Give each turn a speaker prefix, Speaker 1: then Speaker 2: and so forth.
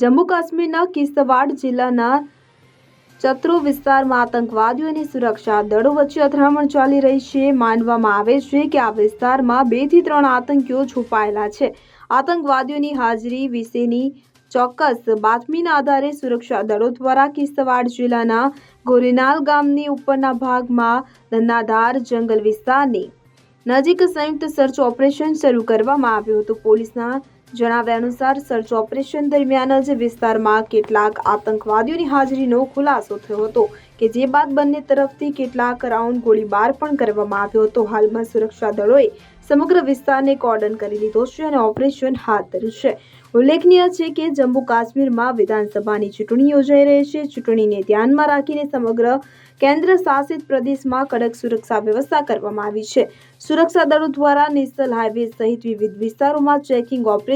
Speaker 1: જમ્મુ કાશ્મીરના કિસ્તવાડ જિલ્લાના ચત્રો વિસ્તારમાં આતંકવાદીઓ અને સુરક્ષા દળો વચ્ચે અથડામણ ચાલી રહી છે. માનવામાં આવે છે કે આ વિસ્તારમાં બેથી ત્રણ આતંકીઓ છુપાયેલા છે. આતંકવાદીઓની હાજરી વિશેની ચોક્કસ બાતમીના આધારે સુરક્ષા દળો દ્વારા કિસ્તવાડ જિલ્લાના ગોરેનાલ ગામની ઉપરના ભાગમાં ધંધાધાર જંગલ વિસ્તારની નજીક સંયુક્ત સર્ચ ઓપરેશન શરૂ કરવામાં આવ્યું હતું. પોલીસના જણાવ્યા અનુસાર સર્ચ ઓપરેશન દરમિયાન જ વિસ્તારમાં કેટલાક આતંકવાદીઓની હાજરીનો ખુલાસો થયો હતો કે જે બાદ બંને તરફથી કેટલાક રાઉન્ડ ગોળીબાર પણ કરવામાં આવ્યો હતો. હાલમાં સુરક્ષા દળોએ સમગ્ર વિસ્તારને કોર્ડન કરી લીધો છે અને ઓપરેશન હાથ ધર્યું છે. ઉલ્લેખનીય છે કે જમ્મુ કાશ્મીરમાં વિધાનસભાની ચૂંટણી યોજાઈ રહી છે. ચૂંટણીને ધ્યાનમાં રાખીને સમગ્ર કેન્દ્ર શાસિત પ્રદેશમાં કડક સુરક્ષા વ્યવસ્થા કરવામાં આવી છે. સુરક્ષા દળો દ્વારા નેશનલ હાઈવે સહિત વિવિધ વિસ્તારોમાં ચેકિંગ